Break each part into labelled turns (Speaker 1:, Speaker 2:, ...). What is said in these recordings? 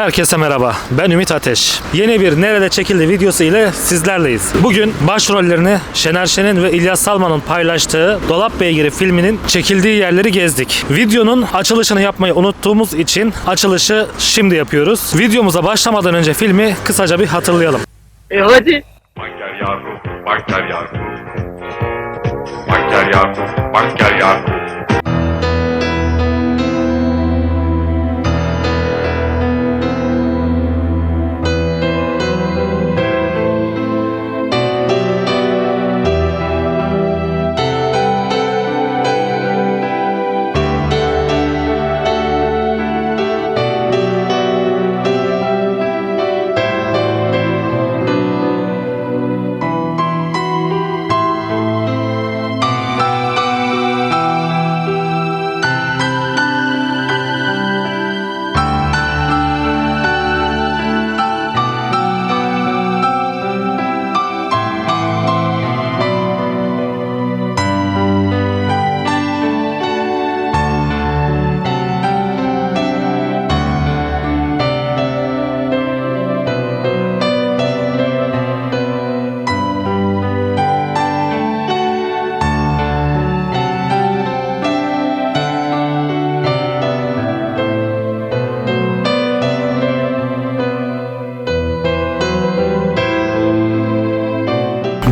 Speaker 1: Herkese merhaba. Ben Ümit Ateş. Yeni bir Nerede Çekildi videosu ile sizlerleyiz. Bugün başrollerini Şener Şen'in ve İlyas Salman'ın paylaştığı Dolap Beygiri filminin çekildiği yerleri gezdik. Videonun açılışını yapmayı unuttuğumuz için açılışı şimdi yapıyoruz. Videomuza başlamadan önce filmi kısaca bir hatırlayalım.
Speaker 2: E hadi.
Speaker 3: Banker Yakup, Banker Yakup. Banker Yakup, Banker Yakup.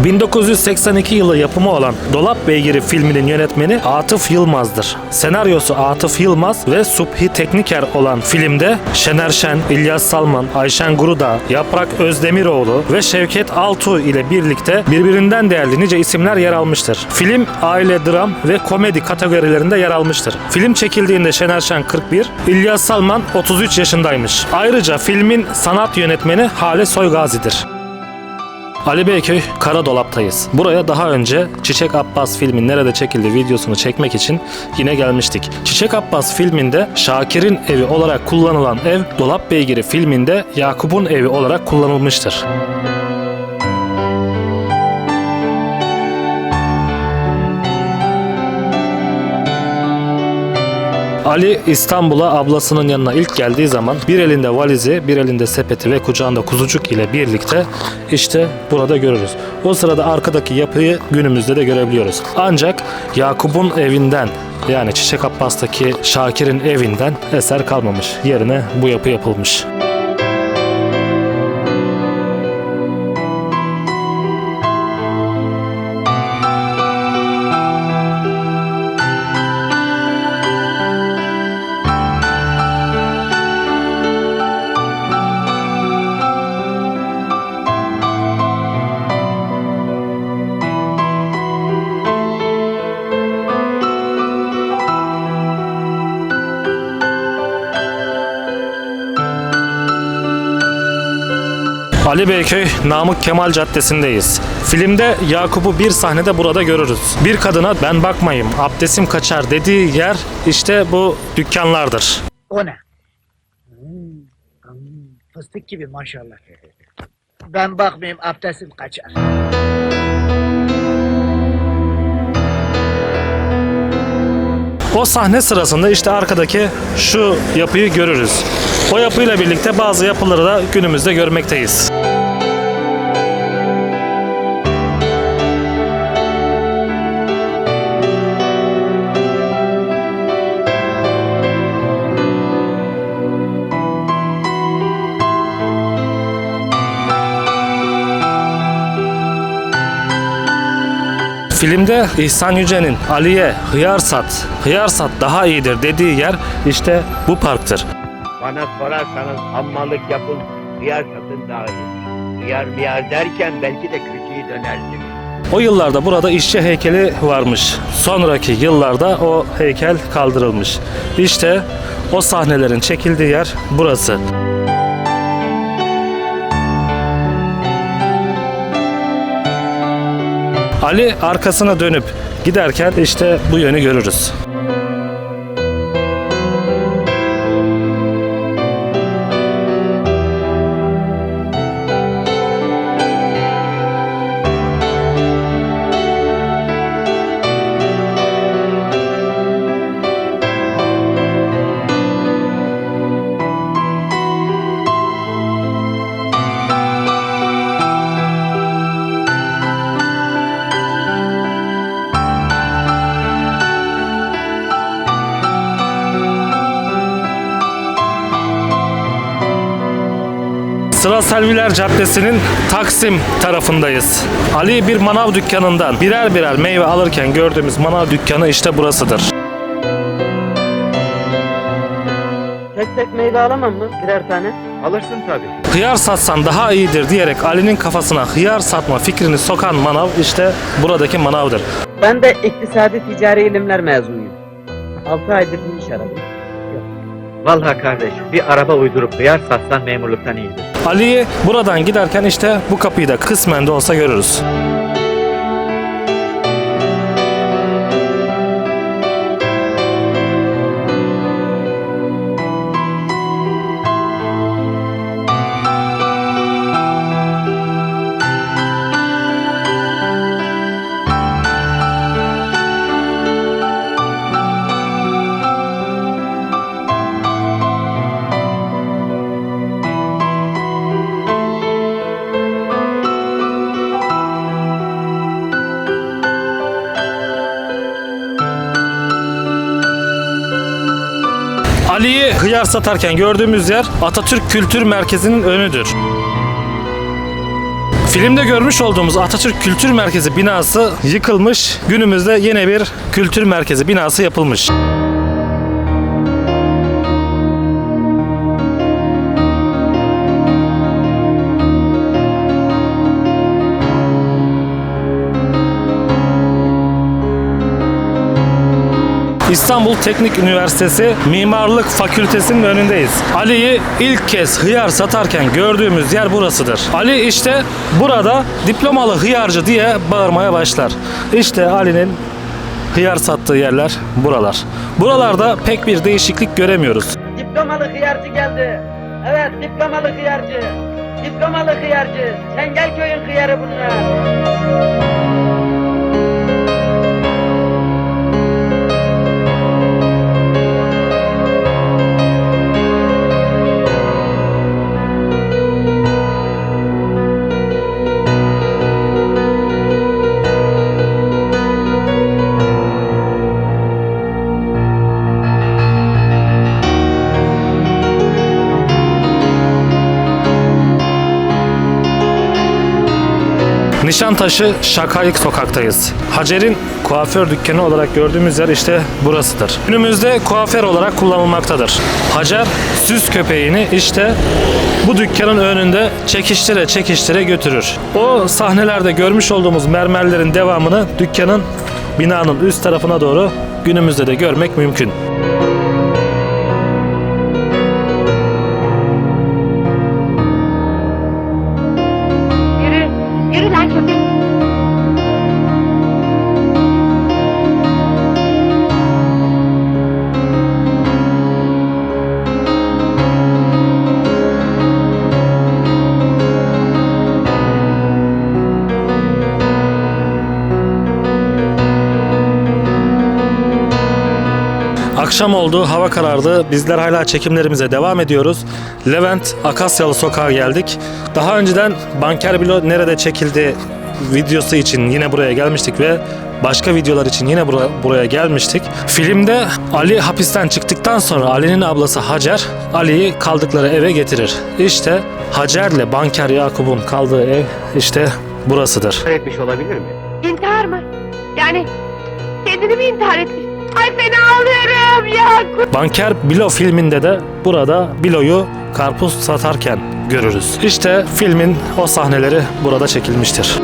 Speaker 1: ...1982 yılı yapımı olan Dolap Beygiri filminin yönetmeni Atıf Yılmaz'dır. Senaryosu Atıf Yılmaz ve Subhi Tekniker olan filmde Şener Şen, İlyas Salman, Ayşen Gurudağ, Yaprak Özdemiroğlu ve Şevket Altuğ ile birlikte birbirinden değerli nice isimler yer almıştır. Film aile, dram ve komedi kategorilerinde yer almıştır. Film çekildiğinde Şener Şen 41, İlyas Salman 33 yaşındaymış. Ayrıca filmin sanat yönetmeni Hale Soygazi'dir. Ali Beyköy Karadolap'tayız. Buraya daha önce Çiçek Abbas filmin nerede çekildi videosunu çekmek için yine gelmiştik. Çiçek Abbas filminde Şakir'in evi olarak kullanılan ev Dolap Beygiri filminde Yakup'un evi olarak kullanılmıştır. Ali İstanbul'a ablasının yanına ilk geldiği zaman bir elinde valizi, bir elinde sepeti ve kucağında kuzucuk ile birlikte işte burada görürüz. O sırada arkadaki yapıyı günümüzde de görebiliyoruz. Ancak Yakup'un evinden yani Çiçek Abbas'taki Şakir'in evinden eser kalmamış. Yerine bu yapı yapılmış. Ali Beyköy Namık Kemal Caddesi'ndeyiz. Filmde Yakup'u bir sahnede burada görürüz. Bir kadına ben bakmayayım abdestim kaçar dediği yer işte bu dükkanlardır.
Speaker 2: O ne? Hmm, fıstık gibi maşallah. Ben bakmayayım abdestim kaçar.
Speaker 1: O sahne sırasında işte arkadaki şu yapıyı görürüz. O yapıyla birlikte bazı yapıları da günümüzde görmekteyiz. Filmde İhsan Yüce'nin Ali'ye hıyar sat, hıyar sat daha iyidir dediği yer işte bu parktır.
Speaker 4: Bana sorarsanız hammallık yapın, hıyar satın daha iyi. Hıyar miyar derken belki de köşeyi dönersiniz.
Speaker 1: O yıllarda burada işçi heykeli varmış. Sonraki yıllarda o heykel kaldırılmış. İşte o sahnelerin çekildiği yer burası. Ali arkasına dönüp giderken işte bu yönü görürüz. Selviler Caddesi'nin Taksim tarafındayız. Ali bir manav dükkanından birer birer meyve alırken gördüğümüz manav dükkanı işte burasıdır.
Speaker 5: Tek tek meyve alamam mı? Birer tane.
Speaker 4: Alırsın tabii.
Speaker 1: Hıyar satsan daha iyidir diyerek Ali'nin kafasına hıyar satma fikrini sokan manav işte buradaki manavdır.
Speaker 5: Ben de iktisadi ticari ilimler mezunuyum. 6 aydır bir iş aradım.
Speaker 4: Vallahi kardeş bir araba uydurup hıyar satsan memurluktan iyidir.
Speaker 1: Ali'yi buradan giderken işte bu kapıyı da kısmen de olsa görürüz. Hıyar satarken gördüğümüz yer Atatürk Kültür Merkezi'nin önüdür. Filmde görmüş olduğumuz Atatürk Kültür Merkezi binası yıkılmış. Günümüzde yine bir kültür merkezi binası yapılmış. İstanbul Teknik Üniversitesi Mimarlık Fakültesi'nin önündeyiz. Ali'yi ilk kez hıyar satarken gördüğümüz yer burasıdır. Ali işte burada diplomalı hıyarcı diye bağırmaya başlar. İşte Ali'nin hıyar sattığı yerler buralar. Buralarda pek bir değişiklik göremiyoruz.
Speaker 5: Diplomalı hıyarcı geldi. Evet diplomalı hıyarcı. Diplomalı hıyarcı. Çengelköy'ün hıyarı bunlar.
Speaker 1: Nişantaşı Şakayık sokaktayız. Hacer'in kuaför dükkanı olarak gördüğümüz yer işte burasıdır. Günümüzde kuaför olarak kullanılmaktadır. Hacer süs köpeğini işte bu dükkanın önünde çekiştire çekiştire götürür. O sahnelerde görmüş olduğumuz mermerlerin devamını dükkanın binanın üst tarafına doğru günümüzde de görmek mümkün. Akşam oldu, hava karardı. Bizler hala çekimlerimize devam ediyoruz. Levent Akasyalı sokağa geldik. Daha önceden Banker Bilo nerede çekildi videosu için yine buraya gelmiştik ve başka videolar için yine bura- buraya gelmiştik. Filmde Ali hapisten çıktıktan sonra Ali'nin ablası Hacer Ali'yi kaldıkları eve getirir. İşte Hacer'le Banker Yakup'un kaldığı ev işte burasıdır.
Speaker 4: Etmiş olabilir mi?
Speaker 6: İntihar mı? Yani kendini mi intihar etmiş? Ay fena ağlıyorum ya.
Speaker 1: Banker Bilo filminde de burada Bilo'yu karpuz satarken görürüz. İşte filmin o sahneleri burada çekilmiştir.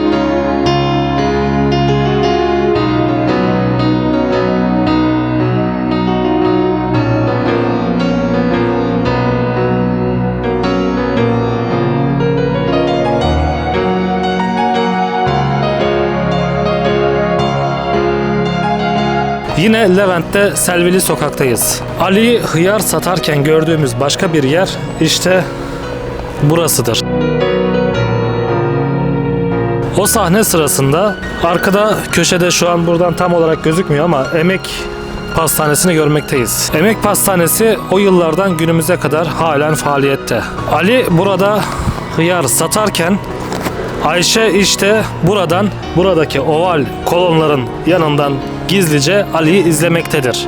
Speaker 1: Yine Levent'te Selvili sokaktayız. Ali'yi hıyar satarken gördüğümüz başka bir yer işte burasıdır. O sahne sırasında arkada köşede şu an buradan tam olarak gözükmüyor ama emek pastanesini görmekteyiz. Emek pastanesi o yıllardan günümüze kadar halen faaliyette. Ali burada hıyar satarken Ayşe işte buradan buradaki oval kolonların yanından gizlice Ali'yi izlemektedir.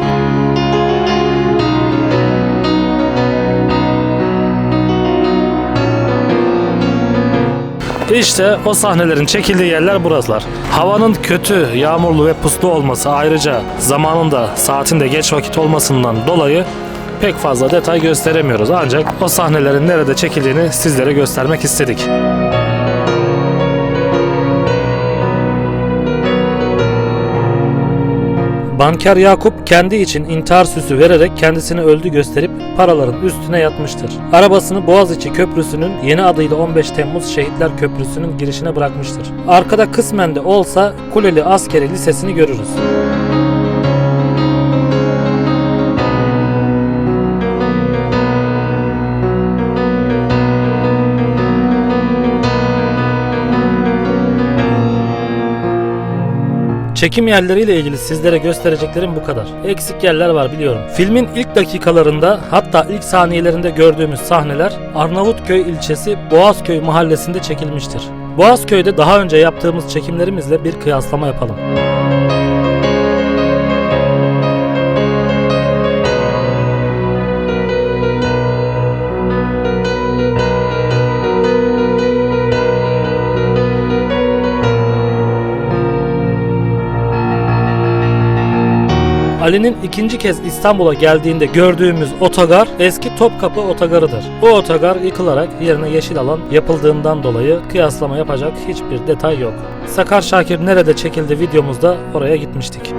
Speaker 1: İşte o sahnelerin çekildiği yerler burasılar. Havanın kötü, yağmurlu ve puslu olması ayrıca zamanında saatinde geç vakit olmasından dolayı pek fazla detay gösteremiyoruz. Ancak o sahnelerin nerede çekildiğini sizlere göstermek istedik. Banker Yakup kendi için intihar süsü vererek kendisini öldü gösterip paraların üstüne yatmıştır. Arabasını Boğaziçi Köprüsü'nün yeni adıyla 15 Temmuz Şehitler Köprüsü'nün girişine bırakmıştır. Arkada kısmen de olsa Kuleli Askeri Lisesi'ni görürüz. Çekim yerleriyle ilgili sizlere göstereceklerim bu kadar. Eksik yerler var biliyorum. Filmin ilk dakikalarında hatta ilk saniyelerinde gördüğümüz sahneler Arnavutköy ilçesi Boğazköy mahallesinde çekilmiştir. Boğazköy'de daha önce yaptığımız çekimlerimizle bir kıyaslama yapalım. Ali'nin ikinci kez İstanbul'a geldiğinde gördüğümüz otogar eski Topkapı otogarıdır. Bu otogar yıkılarak yerine yeşil alan yapıldığından dolayı kıyaslama yapacak hiçbir detay yok. Sakar Şakir nerede çekildi videomuzda oraya gitmiştik.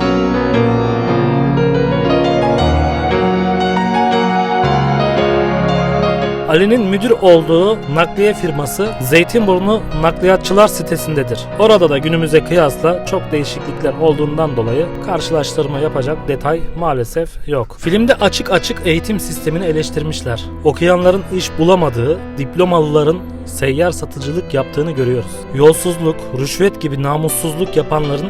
Speaker 1: Ali'nin müdür olduğu nakliye firması Zeytinburnu Nakliyatçılar sitesindedir. Orada da günümüze kıyasla çok değişiklikler olduğundan dolayı karşılaştırma yapacak detay maalesef yok. Filmde açık açık eğitim sistemini eleştirmişler. Okuyanların iş bulamadığı, diplomalıların seyyar satıcılık yaptığını görüyoruz. Yolsuzluk, rüşvet gibi namussuzluk yapanların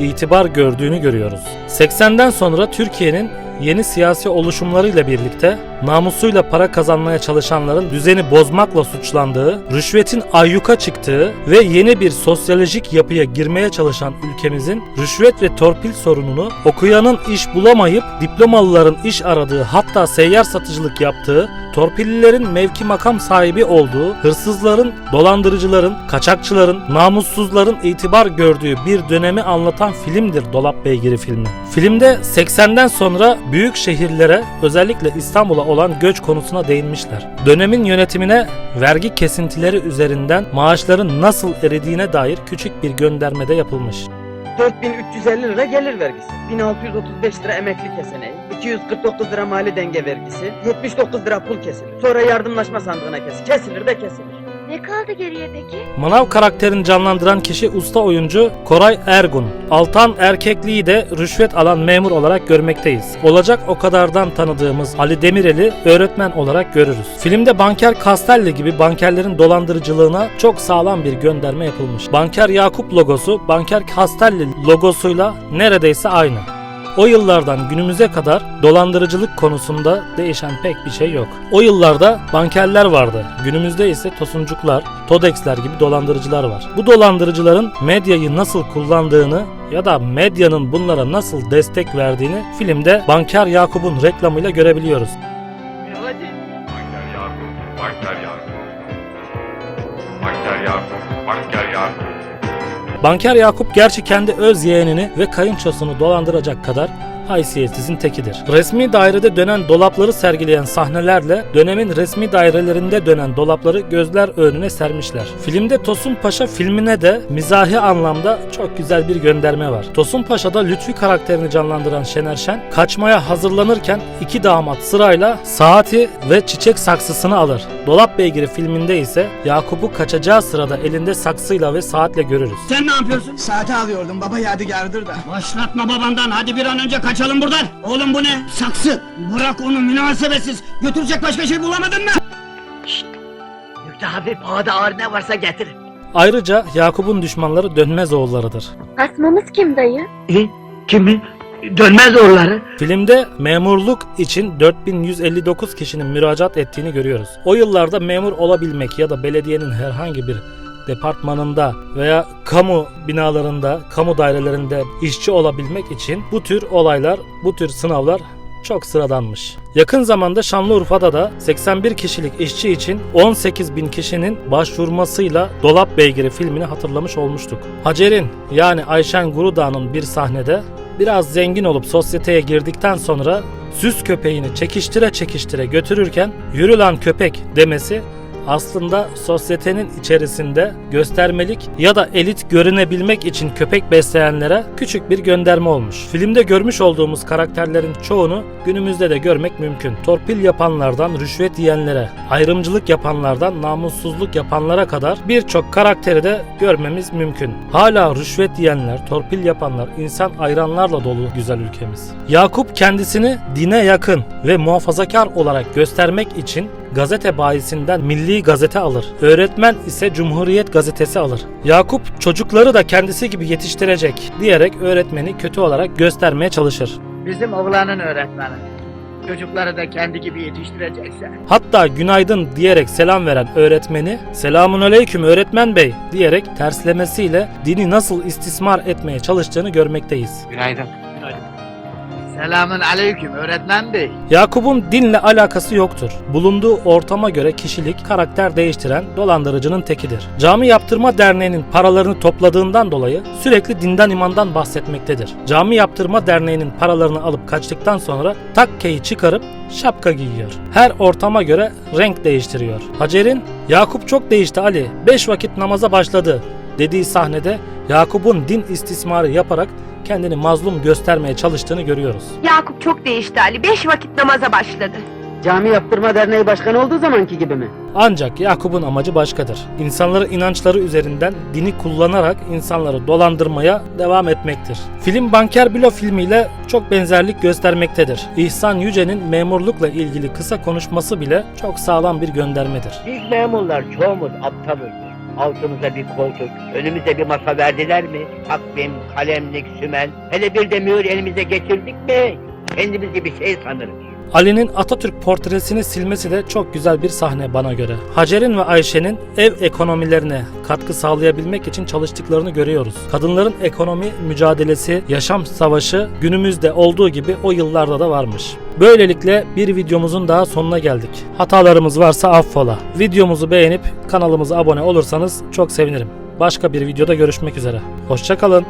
Speaker 1: itibar gördüğünü görüyoruz. 80'den sonra Türkiye'nin yeni siyasi oluşumlarıyla birlikte namusuyla para kazanmaya çalışanların düzeni bozmakla suçlandığı, rüşvetin ayyuka çıktığı ve yeni bir sosyolojik yapıya girmeye çalışan ülkemizin rüşvet ve torpil sorununu okuyanın iş bulamayıp diplomalıların iş aradığı hatta seyyar satıcılık yaptığı, torpillilerin mevki makam sahibi olduğu, hırsızların, dolandırıcıların, kaçakçıların, namussuzların itibar gördüğü bir dönemi anlatan filmdir Dolap Beygiri filmi. Filmde 80'den sonra büyük şehirlere özellikle İstanbul'a olan göç konusuna değinmişler. Dönemin yönetimine vergi kesintileri üzerinden maaşların nasıl eridiğine dair küçük bir gönderme de yapılmış.
Speaker 5: 4350 lira gelir vergisi. 1635 lira emekli keseneği. 249 lira mali denge vergisi. 79 lira pul kesilir. Sonra yardımlaşma sandığına kes. Kesilir de kesilir.
Speaker 6: Ne kaldı geriye peki?
Speaker 1: Manav karakterini canlandıran kişi usta oyuncu Koray Ergun. Altan erkekliği de rüşvet alan memur olarak görmekteyiz. Olacak o kadardan tanıdığımız Ali Demirel'i öğretmen olarak görürüz. Filmde Banker Castelli gibi bankerlerin dolandırıcılığına çok sağlam bir gönderme yapılmış. Banker Yakup logosu Banker Castelli logosuyla neredeyse aynı. O yıllardan günümüze kadar dolandırıcılık konusunda değişen pek bir şey yok. O yıllarda bankerler vardı. Günümüzde ise tosuncuklar, todexler gibi dolandırıcılar var. Bu dolandırıcıların medyayı nasıl kullandığını ya da medyanın bunlara nasıl destek verdiğini filmde Banker Yakup'un reklamıyla görebiliyoruz.
Speaker 3: Banker Yakup. Banker Yakup. Banker Yakup. Banker Yakup.
Speaker 1: Banker Yakup gerçi kendi öz yeğenini ve kayınçosunu dolandıracak kadar haysiyetsizin tekidir. Resmi dairede dönen dolapları sergileyen sahnelerle dönemin resmi dairelerinde dönen dolapları gözler önüne sermişler. Filmde Tosun Paşa filmine de mizahi anlamda çok güzel bir gönderme var. Tosun Paşa'da Lütfi karakterini canlandıran Şener Şen kaçmaya hazırlanırken iki damat sırayla saati ve çiçek saksısını alır. Dolap Beygiri filminde ise Yakup'u kaçacağı sırada elinde saksıyla ve saatle görürüz.
Speaker 7: Sen ne yapıyorsun?
Speaker 8: Saati alıyordum baba yadigardır da.
Speaker 7: Başlatma babandan hadi bir an önce kaçalım buradan. Oğlum bu ne? Saksı. Bırak onu münasebetsiz. Götürecek başka şey bulamadın mı?
Speaker 2: Yükte hafif pahada ağır ne varsa getir.
Speaker 1: Ayrıca Yakup'un düşmanları dönmez oğullarıdır.
Speaker 6: Asmamız kim dayı?
Speaker 2: E, kimi? Dönmez oraları.
Speaker 1: Filmde memurluk için 4159 kişinin müracaat ettiğini görüyoruz. O yıllarda memur olabilmek ya da belediyenin herhangi bir departmanında veya kamu binalarında, kamu dairelerinde işçi olabilmek için bu tür olaylar, bu tür sınavlar çok sıradanmış. Yakın zamanda Şanlıurfa'da da 81 kişilik işçi için 18 bin kişinin başvurmasıyla Dolap Beygiri filmini hatırlamış olmuştuk. Hacer'in yani Ayşen Gurudağ'ın bir sahnede biraz zengin olup sosyeteye girdikten sonra süs köpeğini çekiştire çekiştire götürürken yürü lan köpek demesi aslında sosyetenin içerisinde göstermelik ya da elit görünebilmek için köpek besleyenlere küçük bir gönderme olmuş. Filmde görmüş olduğumuz karakterlerin çoğunu günümüzde de görmek mümkün. Torpil yapanlardan rüşvet yiyenlere, ayrımcılık yapanlardan namussuzluk yapanlara kadar birçok karakteri de görmemiz mümkün. Hala rüşvet yiyenler, torpil yapanlar, insan ayranlarla dolu güzel ülkemiz. Yakup kendisini dine yakın ve muhafazakar olarak göstermek için gazete bayisinden Milli Gazete alır. Öğretmen ise Cumhuriyet Gazetesi alır. Yakup çocukları da kendisi gibi yetiştirecek diyerek öğretmeni kötü olarak göstermeye çalışır.
Speaker 2: Bizim oğlanın öğretmeni. Çocukları da kendi gibi yetiştirecekse.
Speaker 1: Hatta günaydın diyerek selam veren öğretmeni selamun aleyküm öğretmen bey diyerek terslemesiyle dini nasıl istismar etmeye çalıştığını görmekteyiz.
Speaker 2: Günaydın. Selamın aleyküm öğretmen bey.
Speaker 1: Yakup'un dinle alakası yoktur. Bulunduğu ortama göre kişilik, karakter değiştiren dolandırıcının tekidir. Cami Yaptırma Derneği'nin paralarını topladığından dolayı sürekli dinden imandan bahsetmektedir. Cami Yaptırma Derneği'nin paralarını alıp kaçtıktan sonra takkeyi çıkarıp şapka giyiyor. Her ortama göre renk değiştiriyor. Hacer'in Yakup çok değişti Ali, 5 vakit namaza başladı dediği sahnede Yakup'un din istismarı yaparak kendini mazlum göstermeye çalıştığını görüyoruz.
Speaker 6: Yakup çok değişti Ali. Beş vakit namaza başladı.
Speaker 5: Cami Yaptırma Derneği Başkanı olduğu zamanki gibi mi?
Speaker 1: Ancak Yakup'un amacı başkadır. İnsanları inançları üzerinden dini kullanarak insanları dolandırmaya devam etmektir. Film Banker Bilo filmiyle çok benzerlik göstermektedir. İhsan Yüce'nin memurlukla ilgili kısa konuşması bile çok sağlam bir göndermedir.
Speaker 4: Biz memurlar çoğumuz aptalız. Altımıza bir koltuk, önümüze bir masa verdiler mi? Takvim, kalemlik, sümen, hele bir de mühür elimize geçirdik mi? Kendimizi bir şey sanırız.
Speaker 1: Ali'nin Atatürk portresini silmesi de çok güzel bir sahne bana göre. Hacer'in ve Ayşe'nin ev ekonomilerine katkı sağlayabilmek için çalıştıklarını görüyoruz. Kadınların ekonomi mücadelesi, yaşam savaşı günümüzde olduğu gibi o yıllarda da varmış. Böylelikle bir videomuzun daha sonuna geldik. Hatalarımız varsa affola. Videomuzu beğenip kanalımıza abone olursanız çok sevinirim. Başka bir videoda görüşmek üzere. Hoşçakalın.